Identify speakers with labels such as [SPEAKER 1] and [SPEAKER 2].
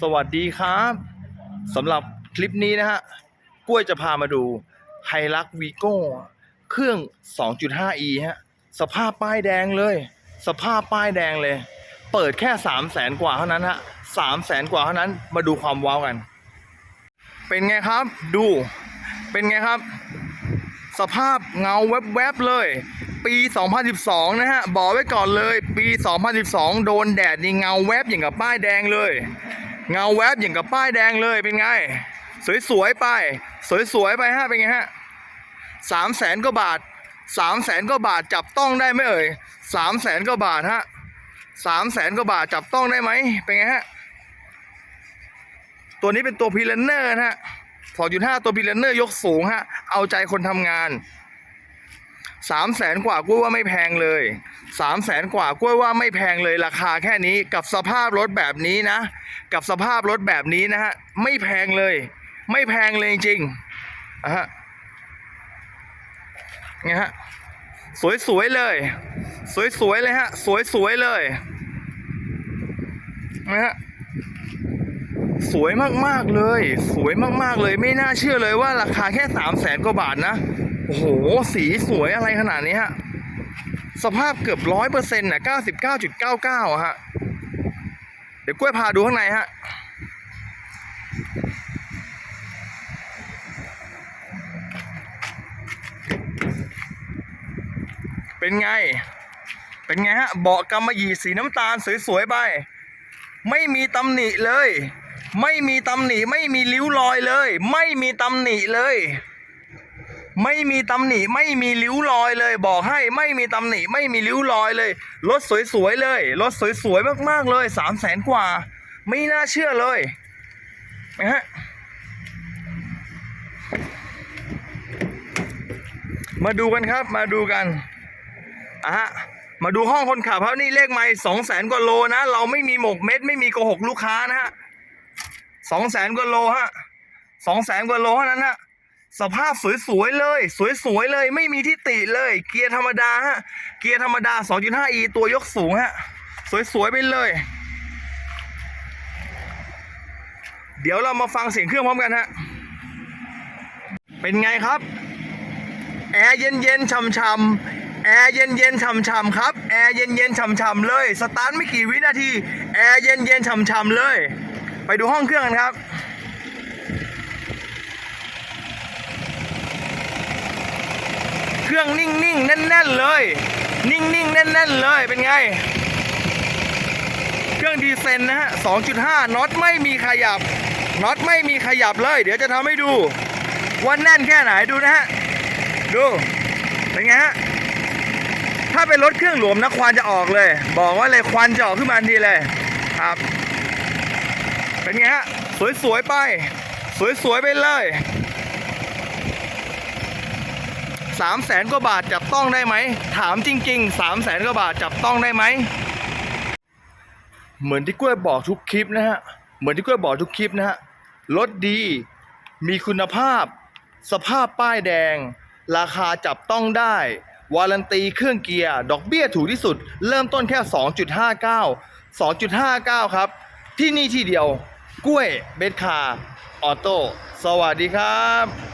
[SPEAKER 1] สวัสดีครับสำหรับคลิปนี้นะฮะกล้วยจะพามาดูไฮลักวีโก้เครื่อง 2.5e ฮะสภาพป้ายแดงเลย สภาพป้ายแดงเลย เปิดแค่ 3 0 0แสนกว่าเท่านั้นฮะสามแสนกว่าเท่านั้นมาดูความว้าวกัน เป็นไงครับดูเป็นไงครับ สภาพเงาแวบๆเลย ปี 2012 นะฮะบอกไว้ก่อนเลย ปี 2012 โดนแดดนี่เงาแวบอย่างกับป้ายแดงเลย เงาแวบอย่างกับป้ายแดงเลยเป็นไง สวยๆไป สวยๆไปฮะเป็นไงฮะสามแสนกว่าบาทสามแสนกว่าบาทจับต้องได้ไหมเอ่ยสามแสนกว่าบาทฮะสามแสนกว่าบาทจับต้องได้ไหมเป็นไงฮะตัวนี้เป็นตัวพีเลนเนอร์นะฮะ2.5ตัวพีเลนเนอร์ยกสูงฮะเอาใจคนทำงาน สามแสนกว่ากล้วยว่าไม่แพงเลยสามแสนกว่ากล้วยว่าไม่แพงเลยราคาแค่นี้กับสภาพรถแบบนี้นะ กับสภาพรถแบบนี้นะฮะไม่แพงเลย ไม่แพงเลยจริงๆอะฮะไงฮะสวยๆเลย สวยๆเลยฮะสวยๆเลยนะฮะสวยมากๆเลย สวยมากๆเลย ไม่น่าเชื่อเลยว่าราคาแค่สามแสนกว่าบาทนะ โอ้โห สีสวยอะไรขนาดนี้ฮะ สภาพเกือบร้อยเปอร์เซ็นต์นะเก้าสิบเก้าจุดเก้าเก้าฮะ เดี๋ยวกล้วยพาดูข้างในฮะ เป็นไง เป็นไงฮะ เบาะกำมะหยี่สีน้ำตาลสวยๆไป ไม่มีตำหนิเลย ไม่มีตำหนิ ไม่มีริ้วรอยเลย ไม่มีตำหนิเลย ไม่มีตำหนิ ไม่มีริ้วรอยเลย บอกให้ไม่มีตำหนิ ไม่มีริ้วรอยเลยรถสวยๆเลยรถสวยๆมากๆเลยสามแสนกว่า ไม่น่าเชื่อเลยนะฮะมาดูกันครับมาดูกันอะฮะมาดูห้องคนขับครับนี่เลขไม่สองแสนกว่าโลนะ เราไม่มีหมกเม็ดไม่มีโกหกลูกค้านะฮะสองแสนกว่าโลฮะสองแสนกว่าโลเท่านั้นฮะ สภาพสวยๆเลย สวยๆเลย ไม่มีที่ติเลย เกียร์ธรรมดาฮะ เกียร์ธรรมดา 2.5e ตัวยกสูงฮะ สวยๆไปเลย เดี๋ยวเรามาฟังเสียงเครื่องพร้อมกันฮะ เป็นไงครับ แอร์เย็นๆช่ำๆแอร์เย็นๆช่ำๆครับ แอร์เย็นๆช่ำๆเลย สตาร์ทไม่กี่วินาที แอร์เย็นเย็นๆช่ำๆเลย ไปดูห้องเครื่องกันครับ เครื่องนิ่งๆ แน่นๆเลย นิ่งๆ แน่นๆ เลยเป็นไง เครื่องดีเซนนะฮะ 2.5 น็อตไม่มีขยับ น็อตไม่มีขยับเลย เดี๋ยวจะทำให้ดู ว่าแน่นแค่ไหนดูนะฮะ ดู เป็นไงฮะ ถ้าเป็นรถเครื่องหลวมนะควันจะออกเลย บอกว่าเลยควันจะออกขึ้นมาทันทีเลย ครับ เป็นไงฮะ สวยๆ ไป สวยๆ ไปเลย สามแสนกว่าบาทจับต้องได้ไหม ถามจริงๆสามแสนกว่าบาทจับต้องได้ไหม เหมือนที่กล้วยบอกทุกคลิปนะฮะ เหมือนที่กล้วยบอกทุกคลิปนะฮะ รถดี มีคุณภาพ สภาพป้ายแดง ราคาจับต้องได้ วารันตีเครื่องเกียร์ ดอกเบี้ยถูกที่สุด เริ่มต้นแค่ 2.59 2.59 ครับ ที่นี่ที่เดียว กล้วยเบสคาออโต้ สวัสดีครับ